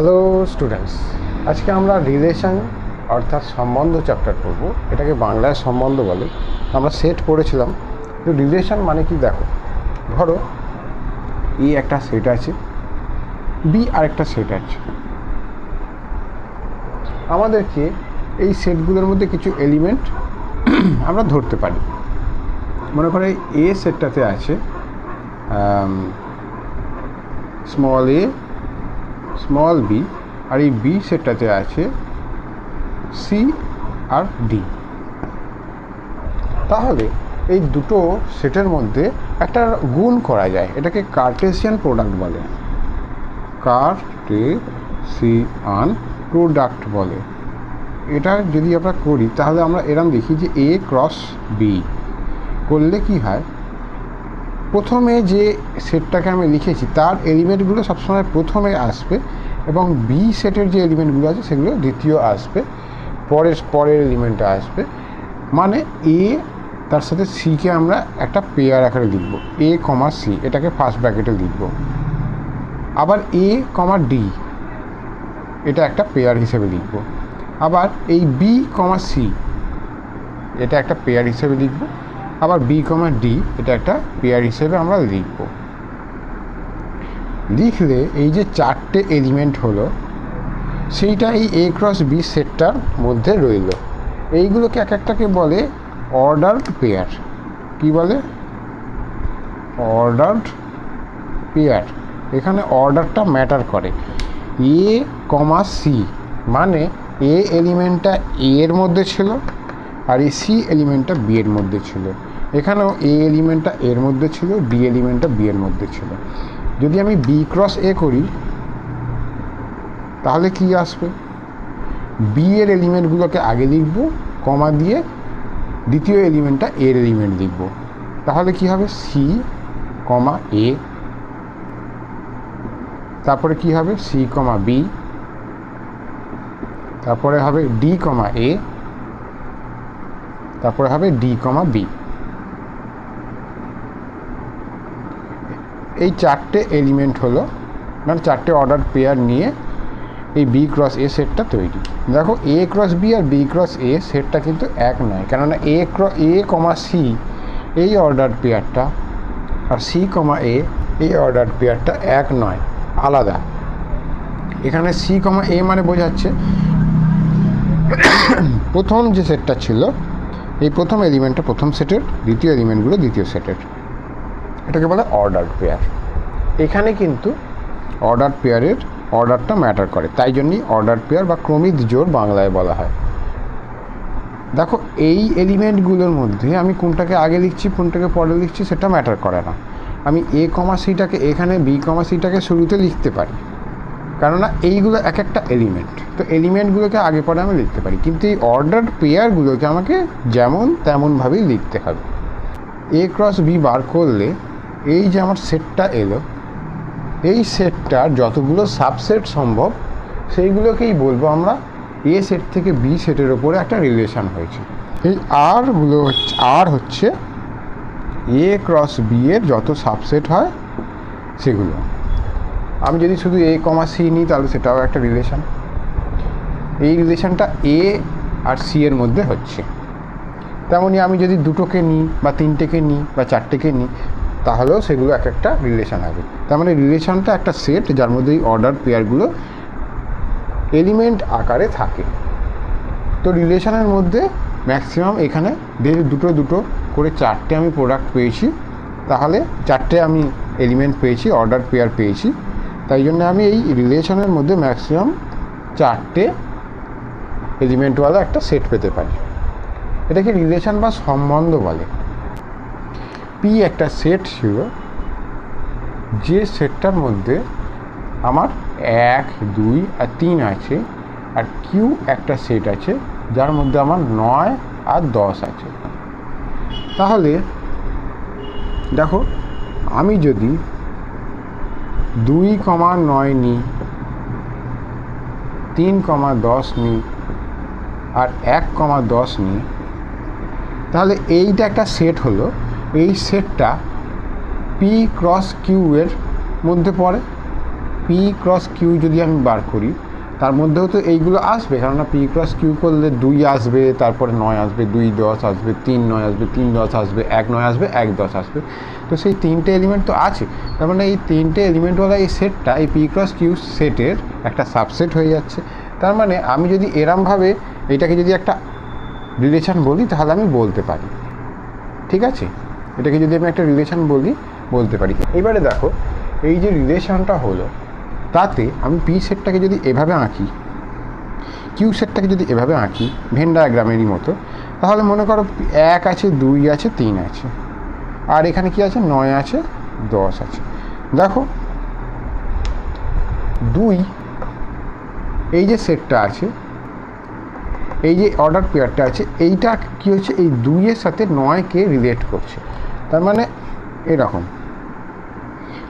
Hello students আজকে আমরা relation অর্থাৎ সম্বন্ধ চ্যাপ্টার পড়ব। এটাকে বাংলায় সম্বন্ধ বলে। আমরা সেট পড়েছিলাম তো রিলেশন মানে কি দেখো? ধরো এ একটা সেট আছে বি আরেকটা সেট আছে। আমাদেরকে এই সেটগুলোর মধ্যে কিছু এলিমেন্ট আমরা ধরতে পারি। মনে করে এ সেটটাতে আছে স্মল এ স্মল বি আর এই বি সেটটাতে আছে সি আর ডি তাহলে এই দুটো সেটের মধ্যে একটা গুণ করা যায়, এটাকে কার্টেসিয়ান প্রোডাক্ট বলে। কার্টেসিয়ান প্রোডাক্ট বলে। এটা যদি আমরা করি, তাহলে আমরা এরম দেখি যে এ ক্রস বি করলে কি হয়? প্রথমে যে সেটটাকে আমি লিখেছি, তার এলিমেন্টগুলো সবসময় প্রথমে আসবে এবং বি সেটের যে এলিমেন্টগুলো আছে সেগুলো দ্বিতীয় আসবে, পরের পরের এলিমেন্টটা আসবে। মানে এ তার সাথে সিকে আমরা একটা পেয়ার আকারে লিখব। এ কমা সি এটাকে ফার্স্ট ব্র্যাকেটে লিখব। আবার এ কমা ডি এটা একটা পেয়ার হিসেবে লিখব। আবার এই বি কমা সি এটা একটা পেয়ার হিসেবে লিখব। আবার বি কমা ডি এটা একটা পেয়ার হিসেবে আমরা লিখব। লিখলে এই যে চারটে এলিমেন্ট হলো সেইটা এই এ ক্রস বি সেটটার মধ্যে রইল। এইগুলোকে এক একটাকে বলে অর্ডার্ড পেয়ার কি বলে? অর্ডার্ড পেয়ার এখানে অর্ডারটা ম্যাটার করে। এ কমা সি মানে এ এলিমেন্টটা এর মধ্যে ছিল আর এই সি এলিমেন্টটা বি এর মধ্যে ছিল। এখানেও এ এলিমেন্টটা এর মধ্যে ছিল ডি এলিমেন্টটা বি এর মধ্যে ছিল। যদি আমি বি ক্রস এ করি, তাহলে কি আসবে? বি এর এলিমেন্টগুলোকে আগে লিখব, কমা দিয়ে দ্বিতীয় এলিমেন্টটা এর এলিমেন্ট লিখব। তাহলে কি হবে? সি কমা এ তারপরে কি হবে? সি কমা বি তারপরে হবে ডি কমা এ তারপরে হবে ডি কমা বি এই চারটে এলিমেন্ট হলো মানে চারটে অর্ডার পেয়ার নিয়ে এই বি ক্রস এ সেটটা তৈরি। দেখো এ ক্রস বি আর বি ক্রস এ সেটটা কিন্তু এক নয়, কেননা এ ক্র এ কমা সি এই অর্ডার পেয়ারটা আর সি কমা এ এই অর্ডার পেয়ারটা এক নয়, আলাদা। এখানে সি কমা এ মানে বোঝাচ্ছে, প্রথম যে সেটটা ছিল এই প্রথম এলিমেন্টটা প্রথম সেটের দ্বিতীয় এলিমেন্টগুলো দ্বিতীয় সেটের এটাকে বলে অর্ডার পেয়ার এখানে কিন্তু অর্ডার পেয়ারের অর্ডারটা ম্যাটার করে। তাই জন্যই অর্ডার পেয়ার বা ক্রমিক জোর বাংলায় বলা হয়। দেখো, এই এলিমেন্টগুলোর মধ্যে আমি কোনটাকে আগে লিখছি, কোনটাকে পরে লিখছি, সেটা ম্যাটার করে না। আমি এ কমা সিটাকে এখানে বি কমা সিটাকে শুরুতে লিখতে পারি। কেননা এইগুলো এক একটা এলিমেন্ট তো এলিমেন্টগুলোকে আগে পরে আমি লিখতে পারি। কিন্তু এই অর্ডার পেয়ারগুলোকে আমাকে যেমন তেমনভাবেই লিখতে হবে। এ ক্রস বি বার করলে এই যে আমার সেটটা এলো, এই সেটটার যতগুলো সাবসেট সম্ভব, সেইগুলোকেই বলব আমরা এ সেট থেকে বি সেটের ওপরে একটা রিলেশন হয়েছে। এই আরগুলো হচ্ছে আর হচ্ছে এ ক্রস বি এর যত সাবসেট হয়, সেগুলো। আমি যদি শুধু এ কমা সি নিই, তাহলে সেটাও একটা রিলেশান এই রিলেশানটা এ আর সি এর মধ্যে হচ্ছে। তেমনই আমি যদি দুটোকে নিই, বা তিনটেকে নিই, বা চারটেকে নিই, তাহলেও সেগুলো এক একটা রিলেশান হবে। তার মানে রিলেশানটা একটা সেট যার মধ্যে এই অর্ডার পেয়ারগুলো এলিমেন্ট আকারে থাকে। তো রিলেশানের মধ্যে ম্যাক্সিমাম এখানে যেহেতু দুটো দুটো করে চারটে আমি প্রোডাক্ট পেয়েছি, তাহলে চারটে আমি এলিমেন্ট পেয়েছি অর্ডার পেয়ার পেয়েছি তাই জন্য আমি এই রিলেশনের মধ্যে ম্যাক্সিমাম চারটে এলিমেন্টওয়ালা একটা সেট পেতে পারি। এটাকে রিলেশন বা সম্বন্ধ বলে। পি একটা সেট ছিল, যে সেটটার মধ্যে আমার এক, দুই আর তিন আছে আর কিউ একটা সেট আছে, যার মধ্যে আমার নয় আর দশ আছে। তাহলে দেখো, আমি যদি দুই কমা নয় নি, তিন কমা দশ নি, আর এক কমা দশ নি। তাহলে এইটা একটা সেট হলো, এই সেটটা পি ক্রস কিউ এর মধ্যে পড়ে। পি ক্রস কিউ যদি আমি বার করি তার মধ্যেও তো এইগুলো আসবে, কেননা পি ক্রস কিউ করলে দুই আসবে, তারপরে নয় আসবে, দুই দশ আসবে, তিন নয় আসবে, তিন দশ আসবে, এক নয় আসবে, এক দশ আসবে। তো সেই তিনটে এলিমেন্ট তো আছে। তার মানে এই তিনটে এলিমেন্টওয়ালা এই সেটটা এই পি ক্রস কিউ সেটের একটা সাবসেট হয়ে যাচ্ছে। তার মানে আমি যদি এরমভাবে এটাকে যদি একটা রিলেশন বলি, তাহলে আমি বলতে পারি। ঠিক আছে? এটাকে যদি আমি একটা রিলেশন বলি, বলতে পারি। এবারে দেখো, এই যে রিলেশানটা হলো তাতে আমি পি সেটটাকে যদি এভাবে আঁকি কিউ সেটটাকে যদি এভাবে আঁকি ভেন ডায়াগ্রামেরই মতো, তাহলে মনে করো এক আছে, দুই আছে, তিন আছে। আর এখানে কি আছে? নয় আছে, দশ আছে। দেখো, দুই, এই যে সেটটা আছে, এই যে অর্ডার পেয়ারটা আছে, এইটা কি হচ্ছে? এই দুইয়ের সাথে নয়কে রিলেট করছে। তার মানে এরকম।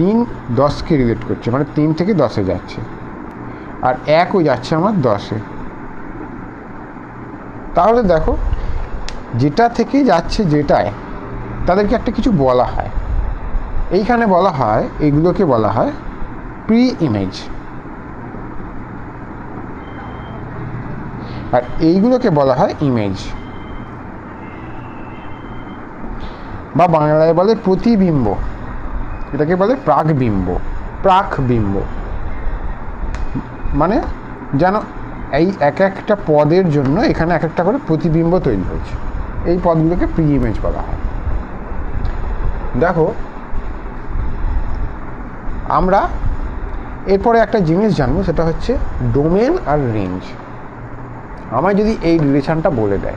তিন দশকে রিলেট করছে মানে তিন থেকে দশে যাচ্ছে। আর একও যাচ্ছে আমার দশে। তাহলে দেখো, যেটা থেকে যাচ্ছে যেটায়, তাদেরকে একটা কিছু বলা হয়। এইখানে বলা হয়, এগুলোকে বলা হয় প্রি ইমেজ আর এইগুলোকে বলা হয় ইমেজ বা বাংলায় বলে প্রতিবিম্ব। এটাকে বলে? প্রাকবিম্ব। প্রাকবিম্ব। মানে যেন এই এক একটা পদের জন্য এখানে এক একটা করে প্রতিবিম্ব তৈরি হয়েছে। এই পদগুলোকে প্রি ইমেজ বলা হয়। দেখো, আমরা এরপরে একটা জিনিস জানব, সেটা হচ্ছে ডোমেন আর রেঞ্জ। আমায় যদি এই রিলেশনটা বলে দেয়,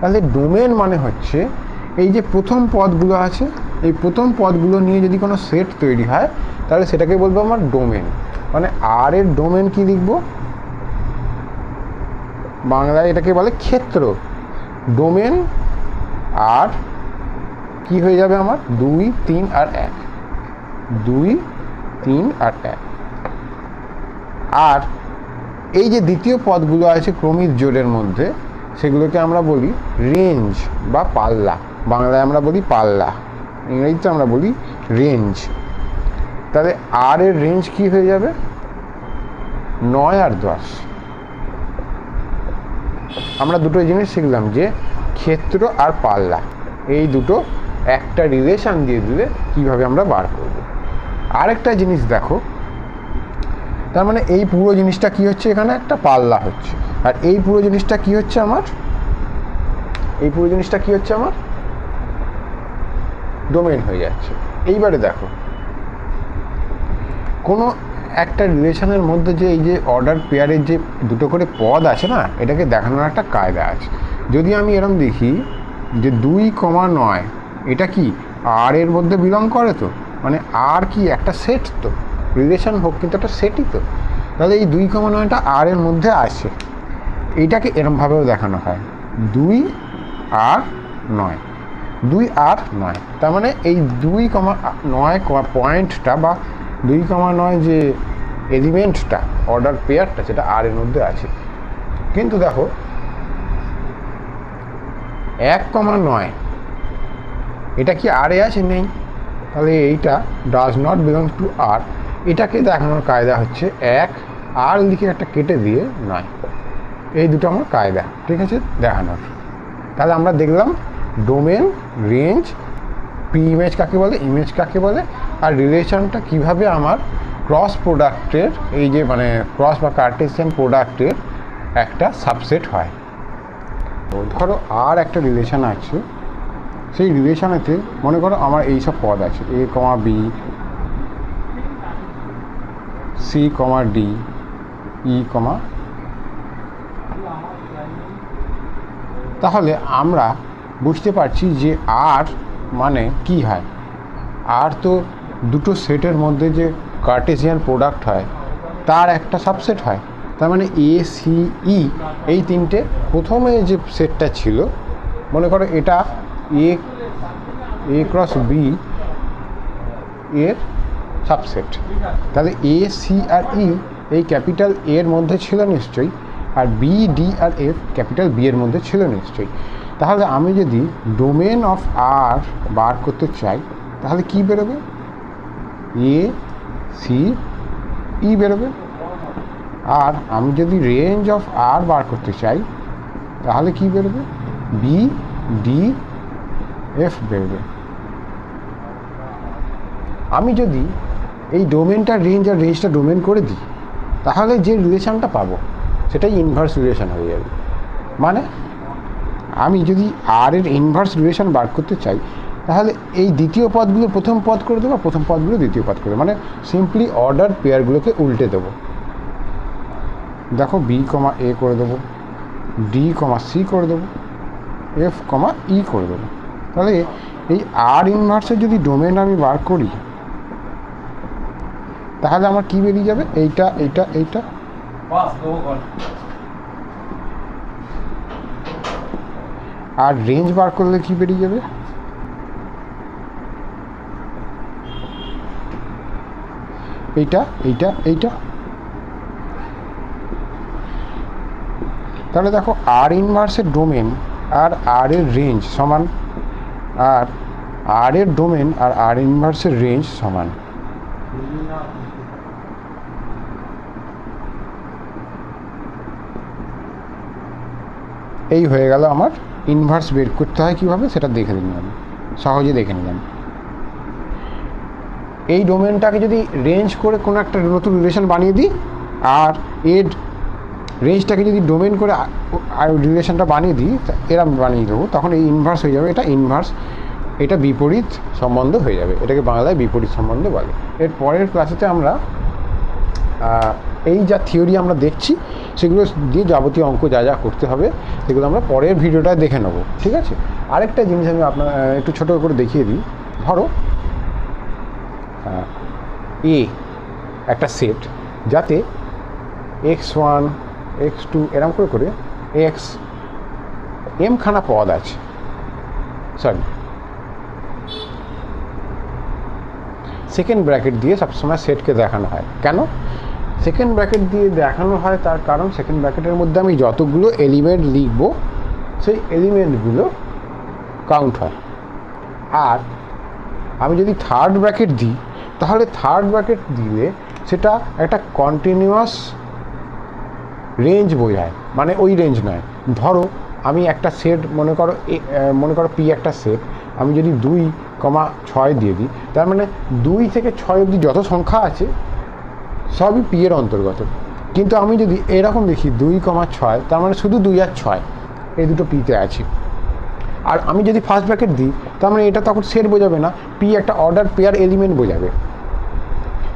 তাহলে ডোমেন মানে হচ্ছে এই যে প্রথম পদগুলো আছে এই প্রথম পদগুলো নিয়ে যদি কোনো সেট তৈরি হয়, তাহলে সেটাকে বলব আমার ডোমেন। মানে আর এর ডোমেন কি লিখব? বাংলায় এটাকে বলে ক্ষেত্র। ডোমেন আর কি হয়ে যাবে আমার? দুই, তিন আর এক। দুই, তিন আর এক। আর এই যে দ্বিতীয় পদগুলো আছে ক্রমিক জোরের মধ্যে, সেগুলোকে আমরা বলি রেঞ্জ বা পাল্লা। বাংলায় আমরা বলি পাল্লা। ইংরেজিতে আমরা বলি রেঞ্জ তাহলে আর এর রেঞ্জ কি হয়ে যাবে? নয় আর দশ। আমরা দুটো জিনিস শিখলাম যে ক্ষেত্র আর পাল্লা। এই দুটো একটা রিলেশান দিয়ে দিলে কীভাবে আমরা বার করব। আরেকটা জিনিস দেখো, তার মানে এই পুরো জিনিসটা কি হচ্ছে এখানে? একটা পাল্লা হচ্ছে। আর এই পুরো জিনিসটা কি হচ্ছে আমার? এই পুরো জিনিসটা কি হচ্ছে আমার? ডোমেন হয়ে যাচ্ছে। এইবারে দেখো, কোনো একটা রিলেশনের মধ্যে যে এই যে অর্ডার পেয়ারের যে দুটো করে পদ আছে না, এটাকে দেখানোর একটা কায়দা আছে। যদি আমি এরম দেখি যে দুই কমা নয়, এটা কি আর এর মধ্যে বিলং করে তো? মানে আর কি একটা সেট তো? রিলেশন হোক, কিন্তু একটা সেটই তো। তাহলে এই দুই কমা নয়টা আর এর মধ্যে আছে। এইটাকে এরমভাবেও দেখানো হয়। দুই আর নয়। দুই আর নয়। তার মানে এই দুই কমা নয় কমা পয়েন্টটা বা দুই কমা নয় যে এলিমেন্টটা, অর্ডার পেয়ারটা, সেটা আর এর মধ্যে আছে। কিন্তু দেখো, এক কমা নয়, এটা কি আরে আছে? নেই। তাহলে এইটা does not belong to R এটাকে দেখানোর কায়দা হচ্ছে এক আর লিখে একটা কেটে দিয়ে নয়। এই দুটো আমার কায়দা, ঠিক আছে? দেখানোর। তাহলে আমরা দেখলাম ডোমেন রেঞ্জ পি ইমেজ কাকে বলে ইমেজ কাকে বলে, আর রিলেশনটা কীভাবে আমার ক্রস প্রোডাক্টের এই যে মানে ক্রস বা কার্টেসিয়ান প্রোডাক্টের একটা সাবসেট হয়। তো ধরো আর একটা রিলেশন আছে, সেই রিলেশনেতে মনে করো আমার এই সব পদ আছে A comma B C comma D E comma তাহলে আমরা বুঝতে পারছি যে আর মানে কি হয়। আর তো দুটো সেটের মধ্যে যে কার্টেসিয়ান প্রোডাক্ট হয়, তার একটা সাবসেট হয়। তার মানে এ সি ই এই তিনটে প্রথমে যে সেটটা ছিল, মনে করো এটা এ এ ক্রস বি এর সাবসেট তাহলে এ সি আর ই এই ক্যাপিটাল এর মধ্যে ছিল নিশ্চয়ই, আর বি ডি আর এফ ক্যাপিটাল বি এর মধ্যে ছিল নিশ্চয়ই। তাহলে আমি যদি ডোমেন অফ আর বার করতে চাই, তাহলে কি বেরোবে? এ সি ই বেরোবে। আর আমি যদি রেঞ্জ অফ আর বার করতে চাই, তাহলে কি বেরোবে? বি ডি এফ বেরোবে। আমি যদি এই ডোমেনটার রেঞ্জ আর রেঞ্জটা ডোমেন করে দিই, তাহলে যে রিলেশানটা পাবো, সেটাই ইনভার্স রিলেশান হয়ে যাবে। মানে আমি যদি আর এর ইনভার্স রিলেশন বার করতে চাই, তাহলে এই দ্বিতীয় পদগুলো প্রথম পদ করে দেবো, প্রথম পদগুলো দ্বিতীয় পদ করে দেবো। মানে সিম্পলি অর্ডার পেয়ারগুলোকে উল্টে দেবো। দেখো বি কমা এ করে দেবো ডি কমা সি করে দেবো এফ কমা ই করে দেবো। তাহলে এই আর ইনভার্সের যদি ডোমেন আমি বার করি, তাহলে আমার কি বেরিয়ে যাবে? এইটা এইটা এইটা। আর রেঞ্জ বার করলে কি বেরিয়ে যাবে? এইটা এইটা এইটা। তাহলে দেখো আর ইনভার্সের ডোমেন আর আর এর রেঞ্জ সমান, আর আর এর ডোমেন আর আর ইনভার্সের রেঞ্জ সমান। এই হয়ে গেল আমার ইনভার্স বের করতে হয় কীভাবে, সেটা দেখে নিলাম। সহজে দেখে নিলাম। এই ডোমেনটাকে যদি রেঞ্জ করে কোনো একটা নতুন রিলেশন বানিয়ে দিই, আর এর রেঞ্জটাকে যদি ডোমেন করে রিলেশনটা বানিয়ে দিই এরম বানিয়ে দেবো, তখন এই ইনভার্স হয়ে যাবে। এটা ইনভার্স এটা বিপরীত সম্বন্ধ হয়ে যাবে। এটাকে বাংলায় বিপরীত সম্বন্ধ বলে। এর পরের ক্লাসেতে আমরা এই যা থিওরি আমরা দেখছি সেগুলো দিয়ে যাবতীয় অঙ্ক যা যা করতে হবে, সেগুলো আমরা পরের ভিডিওটা দেখে নেব, ঠিক আছে? আরেকটা জিনিস আমি আপনার একটু ছোটো করে দেখিয়ে দিই। ধরো এ একটা সেট যাতে এক্স ওয়ান এক্স টু এরম করে করে এক্স এম খানা পদ আছে। সরি সেকেন্ড ব্র্যাকেট দিয়ে সবসময় সেটকে দেখানো হয়। কেন? সেকেন্ড ব্র্যাকেট দিয়ে দেখানো হয় তার কারণ সেকেন্ড ব্র্যাকেটের মধ্যে আমি যতগুলো এলিমেন্ট লিখব, সেই এলিমেন্টগুলো কাউন্ট হয়। আর আমি যদি থার্ড ব্র্যাকেট দিই, তাহলে থার্ড ব্র্যাকেট দিলে সেটা একটা কন্টিনিউয়াস রেঞ্জ বোঝায়। মানে ওই রেঞ্জ নয়। ধরো, আমি একটা সেট মনে করো মনে করো পি একটা সেট আমি যদি দুই কমা ছয় দিয়ে দিই, তার মানে দুই থেকে ছয় অবধি যত সংখ্যা আছে সবই পি এর অন্তর্গত। কিন্তু আমি যদি এরকম দেখি দুই কমা ছয়, তার মানে শুধু দুই আর ছয়, এই দুটো পিতে আছে। আর আমি যদি ফার্স্ট ব্র্যাকেট দিই, তার মানে এটা তখন সেট বোঝাবে না পি একটা অর্ডার পেয়ার এলিমেন্ট বোঝাবে।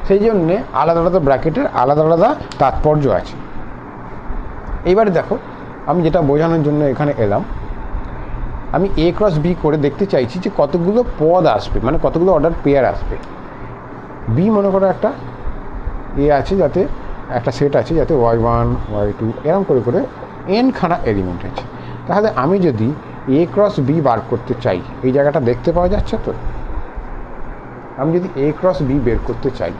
সেই জন্যে আলাদা আলাদা ব্র্যাকেটের আলাদা আলাদা তাৎপর্য আছে। এইবারে দেখো, আমি যেটা বোঝানোর জন্য এখানে এলাম, আমি এ ক্রস বি করে দেখতে চাইছি যে কতগুলো পদ আসবে মানে কতগুলো অর্ডার পেয়ার আসবে। বি মনে করো একটা এ আছে যাতে একটা সেট আছে যাতে ওয়াই ওয়ান ওয়াই টু এরম করে করে এন খানা এলিমেন্ট আছে। তাহলে আমি যদি এ ক্রস বি বার করতে চাই, এই জায়গাটা দেখতে পাওয়া যাচ্ছে তো? আমি যদি এ ক্রস বি বের করতে চাই,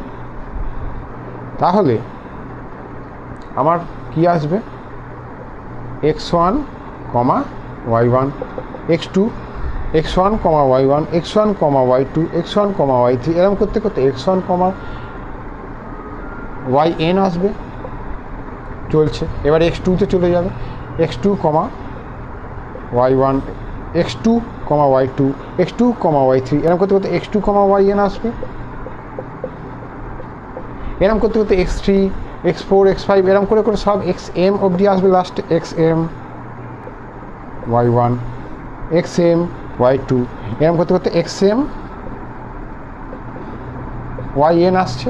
তাহলে আমার কি আসবে? X one comma y one x two x one comma y one x one comma y two x one comma y three এরকম করতে করতে x one comma y n আসবে, চলছে। এবার এক্স টুতে চলে যাবে। X two comma y one x two comma y two x two comma y three এরকম করতে করতে x two comma y n আসবে। এরকম করতে করতে x three x four x five এরকম করে করে সব এক্স এম অবধি আসবে লাস্টে x m y one x m y two এরকম করতে করতে এক্স এম ওয়াই এন আসছে।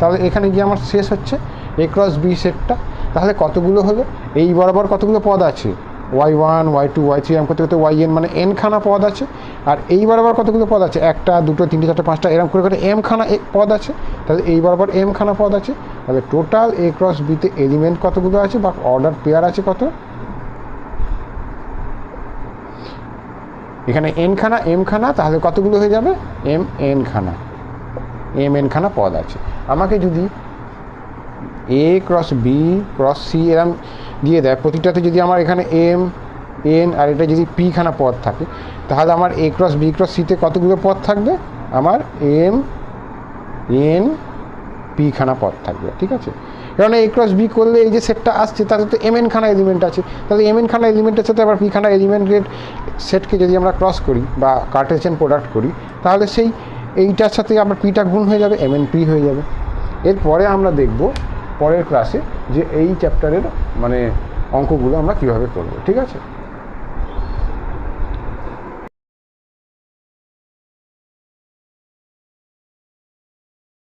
তাহলে এখানে গিয়ে আমার শেষ হচ্ছে এ ক্রস বি সেটটা তাহলে কতগুলো হলো? এই বরাবর কতগুলো পদ আছে? Y one y two y three এরকম করতে করতে ওয়াই এন মানে এন খানা পদ আছে। আর এই বরাবর কতগুলো পদ আছে? একটা, দুটো, তিনটে, চারটে, পাঁচটা এরকম করে করে এম খানা পদ আছে। তাহলে এই বরাবর এম খানা পদ আছে। তাহলে টোটাল এ ক্রস বিতে এলিমেন্ট কতগুলো আছে বা অর্ডার পেয়ার আছে কত? এখানে এন খানা এম খানা, তাহলে কতগুলো হয়ে যাবে? এম এন খানা। এম এন খানা পদ আছে। আমাকে যদি A cross B cross C এরম দিয়ে দেয়, প্রতিটাতে যদি আমার এখানে এম এন আর এটা যদি পি খানা থাকে, তাহলে আমার এ ক্রস বি ক্রস সিতে কতগুলো পথ থাকবে? আমার এম এন পি খানা থাকবে, ঠিক আছে? কারণ এ ক্রস বি করলে এই যে সেটটা আসছে, তাতে তো এম এন খানা এলিমেন্ট আছে। তাহলে এম এন খানা এলিমেন্টের সাথে আবার পি খানা এলিমেন্টের সেটকে যদি আমরা ক্রস করি বা কার্টেশন প্রোডাক্ট করি, তাহলে সেই এইটার সাথে আমার পিটা গুণ হয়ে যাবে এম এন পি হয়ে যাবে। এরপরে আমরা দেখব পরের ক্লাসে যে এই চ্যাপ্টারের মানে অঙ্কগুলো আমরা কীভাবে করব, ঠিক আছে?